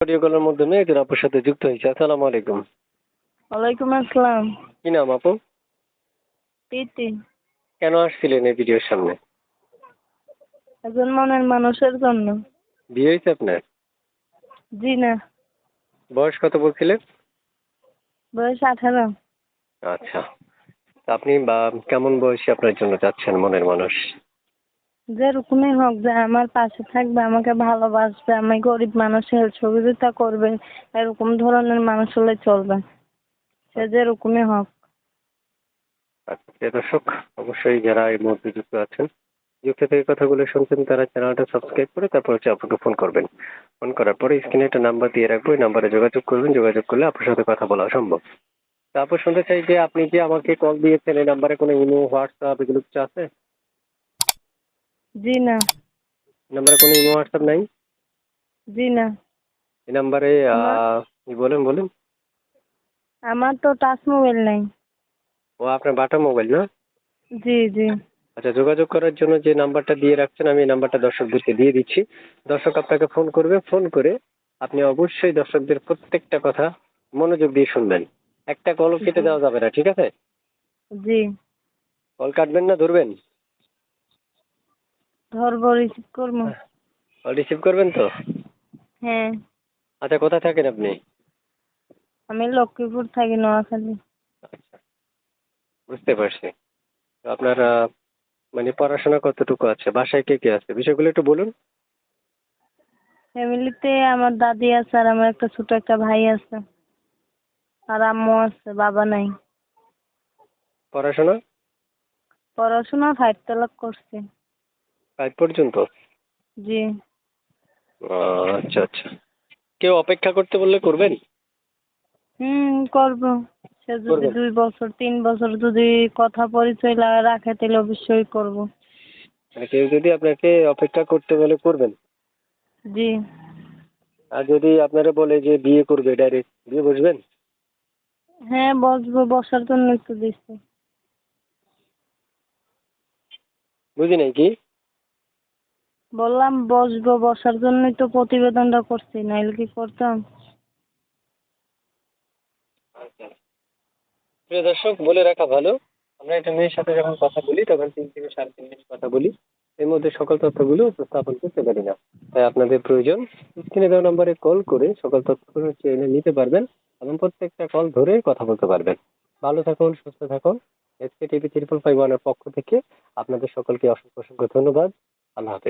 Audio কলের মাধ্যমে একজন আপুর সাথে যুক্ত হয়েছে। আসসালামু আলাইকুম। ওয়ালাইকুম আসসালাম। কি নাম আপু? প্রীতি। কেন আসছিলেন এই ভিডিওর সামনে? একজন মনের মানুষের জন্য। বিয়ে হয়েছে আপনার? জি না। বয়স কত বলছিলেন? বয়স আঠারো। আচ্ছা। আপনি বা কেমন বয়সী আপনার জন্য চাচ্ছেন মনের মানুষ? যেরকমই হোক যে আমার পাশে থাকবে, আমাকে ভালোবাসবে, আমি গরিব মানুষের সহযোগিতা করবে, এরকম ধরনের মানুষ হলে চলবে। সে যেরকমই হোক। আচ্ছা দর্শক, অবশ্যই যারা এই মুহূর্তে যুক্ত আছেন, যুক্ত থেকে কথাগুলো শুনছেন, তারা চ্যানেলটা সাবস্ক্রাইব করে তারপর হচ্ছে আপনাকে ফোন করবেন। ফোন করার পরে স্ক্রিনে একটা নাম্বার দিয়ে রাখব ওই নাম্বারে যোগাযোগ করবেন, যোগাযোগ করলে আপনার সাথে কথা বলা সম্ভব। তারপর শুনতে চাই যে আপনি যে আমাকে কল দিয়েছেন, এই নাম্বারে কোনো ইমো হোয়াটসঅ্যাপ এগুলো কিছু আছে? জি না। নাম্বারে কোনো ইমো হোয়াটসঅ্যাপ নাই? জি না। এই নাম্বারে বলেন বলেন। আমার তো টাচ মোবাইল নাই। ও আপনার বাটা মোবাইল না? জি জি। আচ্ছা যোগাযোগ করার জন্য যে নাম্বারটা দিয়ে রাখছেন আমি এই নাম্বারটা দর্শকদেরকে দিয়ে দিচ্ছি। দর্শক আপনাকে ফোন করবে ফোন করে আপনি অবশ্যই দর্শকদের প্রত্যেকটা কথা মনোযোগ দিয়ে শুনবেন। একটা কলও কেটে দেওয়া যাবে না ঠিক আছে? জি। কল কাটবেন না ধরবেন? ধরবো রিসিভ করব। রিসিভ করবেন তো? হ্যাঁ। আচ্ছা কোথায় থাকেন আপনি? আমি লক্ষ্মীপুর থাকি নোয়াখালী। আচ্ছা। বুঝতে পারছি। তো আপনার মানে পড়াশোনা কতটুকু আছে? বাসায় কে কে আছে? বিষয়গুলো একটু বলুন। ফ্যামিলিতে আমার দাদি আছে আর আমার একটা ছোট একটা ভাই আছে। আর আম্মু আছে বাবা নাই। পড়াশোনা? পড়াশোনা ফাইভ তলাক করছি। ফাইভ পর্যন্ত? জি। আচ্ছা আচ্ছা। কেউ অপেক্ষা করতে বললে করবেন? হুম করব। সে যদি দুই বছর তিন বছর যদি কথা পরিচয় লাগা রাখে তাহলে অবশ্যই করব। মানে কেউ যদি আপনাকে অপেক্ষা করতে বলে করবেন? জি। আর যদি আপনারা বলে যে বিয়ে করবে ডাইরেক্ট বিয়ে বসবেন? হ্যাঁ বসবো বসার জন্য একটু দিচ্ছি বুঝি নাই কি? বললাম, বসবো, বসার জন্যই তো প্রতিবেদনটা করছি, নাইলে কি করতাম? প্রিয় দর্শক, বলে রাখা ভালো। আমরা একটা মেয়ের সাথে যখন কথা বলি, তখন তিন থেকে সাড়ে তিন মিনিট কথা বলি। এর মধ্যে সকল তথ্যগুলো উপস্থাপন করতে পারি না। তাই আপনাদের প্রয়োজন, স্ক্রিনে দেওয়া নম্বরে কল করে সকল তথ্যগুলো চেয়ে নিতে পারবেন এবং প্রত্যেকটা কল ধরে কথা বলতে পারবেন। ভালো থাকুন, সুস্থ থাকুন। এসকে টিভি ত্রিপল ফাইভ ওয়ানের পক্ষ থেকে আপনাদের সকলকে অসংখ্য অসংখ্য ধন্যবাদ। আল্লাহ হাফেজ।